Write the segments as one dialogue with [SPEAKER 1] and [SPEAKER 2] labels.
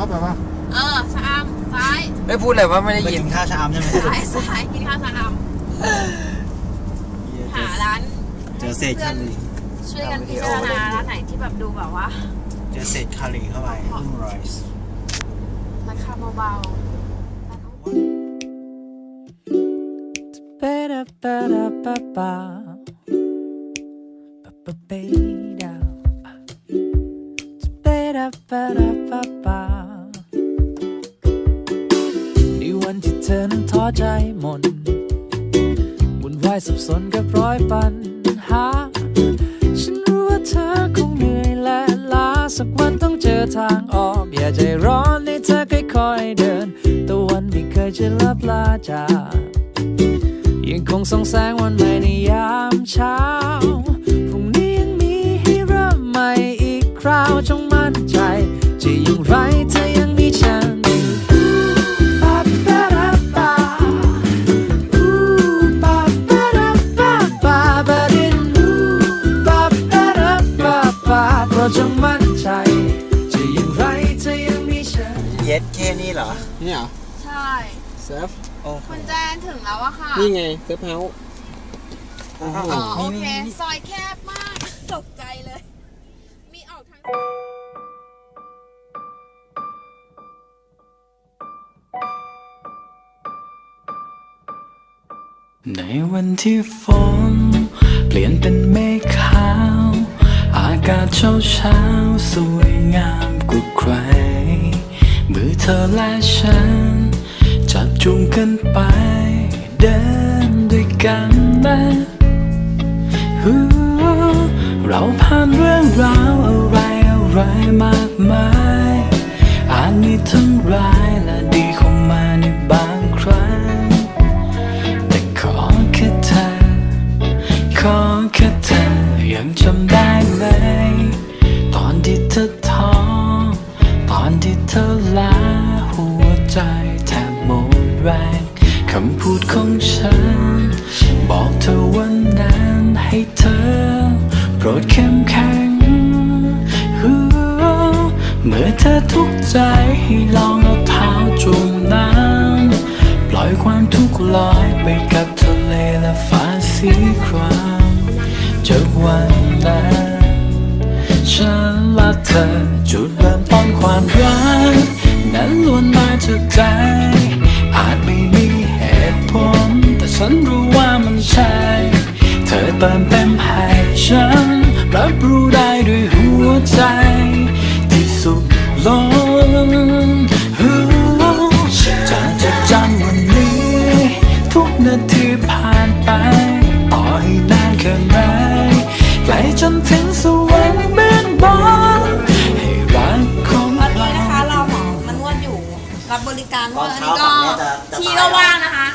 [SPEAKER 1] แล้วแปลว่า
[SPEAKER 2] เออชะอำซ้าย
[SPEAKER 3] ไม่พูดเลยว่าไม่ได้
[SPEAKER 4] ไป
[SPEAKER 3] ยิน
[SPEAKER 4] กินข้าวชะอำใช่ไหม
[SPEAKER 2] ซ้ายซ้ายกินข้าวชะอำหาร้าน
[SPEAKER 4] เจอเศษคาลี
[SPEAKER 2] ช่วยกันพิจารณาร้านไหนที่แบบดูแบบว่า
[SPEAKER 4] เจอเศษคาลีเข้าไปอืมไรซ์
[SPEAKER 2] ราคาเบา
[SPEAKER 5] Ba-da, ba-da, ba-ba. Ba-ba-ba-da. Ba-da, ba-da, ba-ba. ใน ธอนั้นท้อใจหมดวุ่นวายสับสนกับร้อยปัญหา ฉันรู้ว่าเธอคงเหนื่อยและล้าสักวันต้องเจอทางออก อย่าใจร้อนให้เธอค่อยๆเดินตะวันไม่เคยจะลับลาจากยังคงส่องแสงวันใหม่ในยามเช้า พรุ่งนี้ยังมีให้เริ่มใหม่อีกคราวจงมั่นใจจะอย่าง ย็ด
[SPEAKER 4] แค่นี้เหรอ
[SPEAKER 1] นี่เหรอ
[SPEAKER 2] ๆใช่
[SPEAKER 1] เซิร์ฟ
[SPEAKER 4] โอ้โห
[SPEAKER 2] คุณแจนถึงแล้วอะค่ะ
[SPEAKER 1] นี่ไงเซิร์ฟเฮาส์
[SPEAKER 4] โอ้โห
[SPEAKER 2] อ๋อโอ
[SPEAKER 4] นี่
[SPEAKER 2] เค
[SPEAKER 4] นี่นี่
[SPEAKER 2] ซอยแคบมาก ตกใจเลย มีออกทาง
[SPEAKER 5] ในวันที่ฝนเปลี่ยนเป็นเมฆขาว อากาศเช้าเช้าๆสวยงามกว่าใครมือ เธอและฉัน จับจูงกันไป เดินด้วยกันนะเราผ่านเรื่องราวอะไรอะไรมากมาย อาจมีทั้งร้ายและดีเข้ามาในบางครั้ง แต่ขอแค่เธอ ขอแค่เธอยังจำได้ ดเข้มแข็ง เมื่อเธอทุกใจให้ลองเอาเท้าจุ่มน้ำ ปล่อยความทุกข์ลอยไปกับทะเลและฟ้าสีครามจากวันนั้นฉันและเธอจุดเริ่มต้นความรักนั้นล้วนมาจากใจ อาจไม่มีเหตุผล แต่ฉันรู้ว่ามันใช่ เธอเติมเต็มให้ฉัน รับรู้ได้ด้วยหัวใจที่สุขล้นจะจดจำวันนี้ ทุกนาทีผ่านไป ต่อให้นานแค่ไหนไกลจนถึงสวรรค์เบื้องบนให้รักของ
[SPEAKER 2] ตอน
[SPEAKER 5] เรา
[SPEAKER 2] นี้นะคะเราหมามันวดอยู่ รับบริการนวดอั
[SPEAKER 4] น
[SPEAKER 2] นี้ก็ที่ก็ว่างนะคะ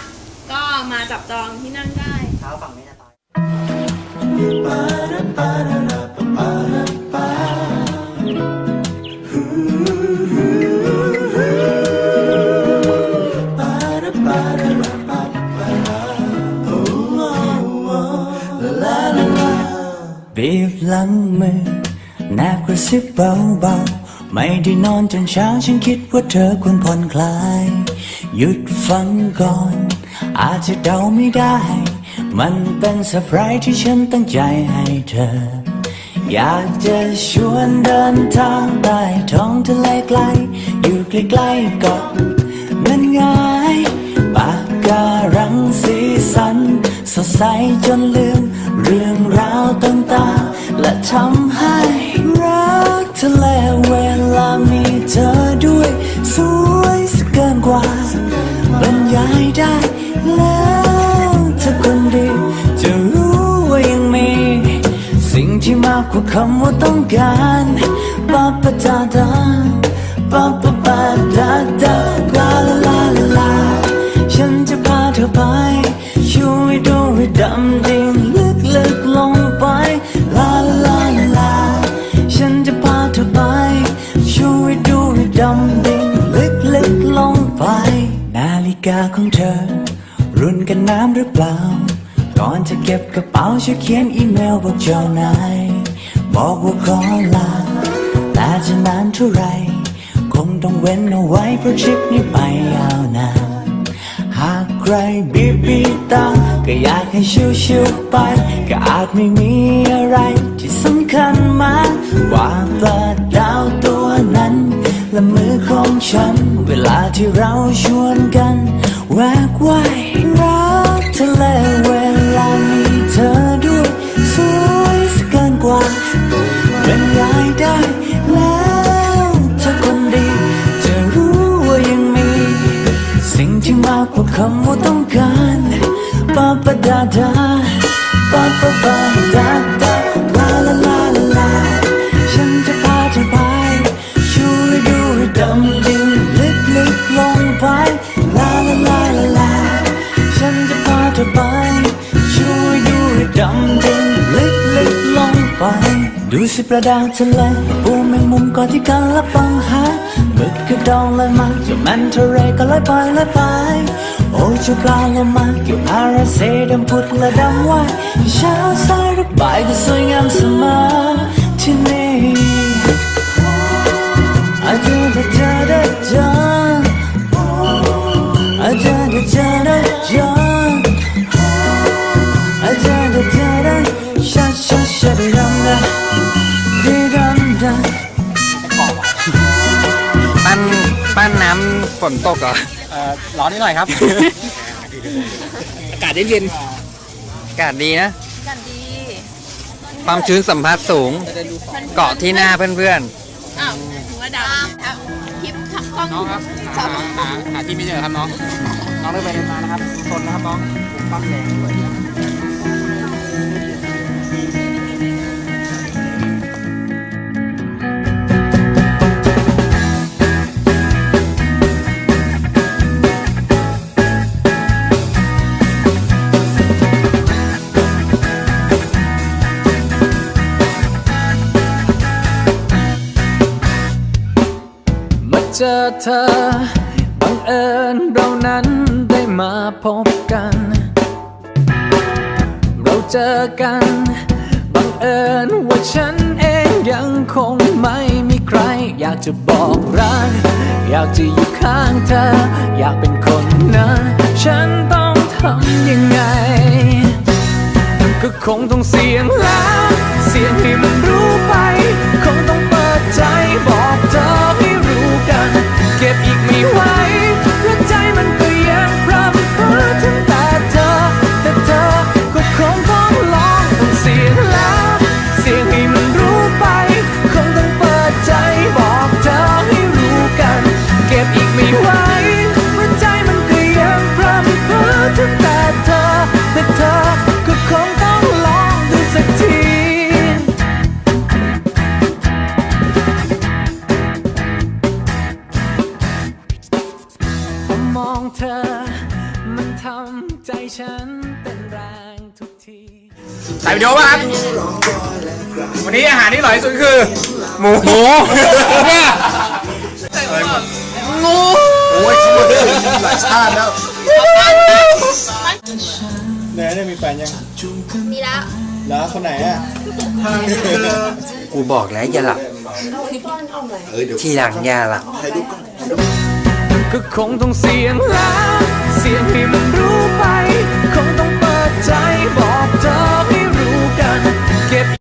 [SPEAKER 2] ก็มาจับจองที่นั่งได้
[SPEAKER 4] เท้าฝั่งนี้จะตาย
[SPEAKER 5] บีบหลังมือแนบกระซิบเบาๆ ไม่ได้นอนจนเช้าฉันคิดว่าเธอควรผ่อนคลาย หยุดฟังก่อน อาจจะเดาไม่ได้ มันเป็นเซอร์ไพรส์ที่ฉันตั้งใจให้เธอ อยากจะชวนเดินทางใต้ท้องทะเลไกล อยู่ใกล้ๆเกาะนั้นง่ายปากการังสีสัน สดใสจนลืม เรื่องราวต่างๆ และทำให้รักทะเลเวลามีเธอด้วย สวยสกเกินกว่าบรรยายได้แล้ว ที่มากกว่าคำว่าต้องการปาปะดาดาปาปะปาดาดาลาลาลาลาฉันจะพาเธอไปช่วยดูให้ดำดิ่งลึกลึกลงไปลาลาลาลาฉันจะพาเธอไปช่วยดูให้ดำดิ่งลึกลึกลงไป นาฬิกาของเธอ รุ่นกันน้ำหรือเปล่าก่อนจะเก็บกระเป๋าช่วยเขียนอีเมลบอกเจ้านาย บอกว่าขอลาแต่จะนานเท่าไร คงต้องเว้นเอาไว้เพราะทริปนี้ไปยาวนานหากใครบีบบีตาก็อยากให้ชิวๆไป ก็อาจไม่มีอะไรที่สำคัญมากกว่าปลาดาวตัวนั้น และมือของฉัน เวลาที่เราชวนกัน แวกว่ายรักทะเลเว ที่มากกว่าคำว่าต้องการปาปดาดาปาปะปาดาดาลาลาลาลาลาฉันจะพาเธอไปช่วยดูให้ดำดิ่งลึกลึกลงไปลาลาลาลาลาฉันจะพาเธอไปช่วยดูให้ดำดิ่งลึกลึกลงไป ดูสิประดาทะเลปูแมงมุมก่อนที่กันละปังหาหมึกกระดองลอยมาเจ้าแมนทะเลก็ลอยไปลอยไป โอ้เจ้าปลาโลมาเกี่ยวอาราเซดำพุดและดำว่ายเช้าสายหรือบ่ายก็สวยงามเสมอที่นี่อาจจะได้เจอได้เจออาจจะได้เจอได้เจออาจจะได้เจอได้ชาชา
[SPEAKER 1] นตกเหรอ
[SPEAKER 4] เอ่อร้อนนิดหน่อยครับ
[SPEAKER 1] อากาศเย็นอากาศดีนะ
[SPEAKER 2] กันดี
[SPEAKER 1] ความชื้นสัมผัสสูง เกาะที่หน้าเพื่อน
[SPEAKER 2] อ้าวถึงว่าดำอะคลิปกล้อง
[SPEAKER 1] ๆน้องครับหาหาหาที่ไม่เจอครับน้อง น้องได้ไปเดินมานะครับชนนะครับน้องผมปั้มแรงด้วย
[SPEAKER 5] เจอเธอ บังเอิญเรานั้นได้มาพบกัน เราเจอกัน บังเอิญว่าฉันเองยังคงไม่มีใคร อยากจะบอกรัก อยากจะอยู่ข้างเธอ อยากเป็นคนนั้นฉันต้องทำยังไง ก็คงต้องเสียงแล้วเสียงให้มันรู้ไป คงต้องเปิดใจบอกเธอให้ เก็บอีกไม่ไหวเพราะใจมันก็ยังพร่ำเพ้อถึงแต่เธอ แต่เธอก็คงต้องลองต้องเสียงแล้วเสียงให้มันรู้ไป คงต้องเปิดใจบอกเธอให้รู้กัน เก็บอีกไม่ไหวเพราะใจมันก็ยังพร่ำเพ้อถึงแต่
[SPEAKER 1] ถ่ายวิดีโอป่ะครับ วันนี้อาหารที่อร่อยที่สุดคือ หมูหมูเนี่ย
[SPEAKER 4] โอ้ยชิมเลยหลายชาติแล้วเนยเนี่ยมีแฟนยัง
[SPEAKER 2] มีแล้ว
[SPEAKER 4] แล้วคนไหนอะ
[SPEAKER 1] กูบอกแล้วอย่าหลับทีหลังอย่าหลับ
[SPEAKER 5] ก็คงต้องเสียงแล้วเสียงให้มันรู้ไป
[SPEAKER 6] ธอให้รู้กันเก็บ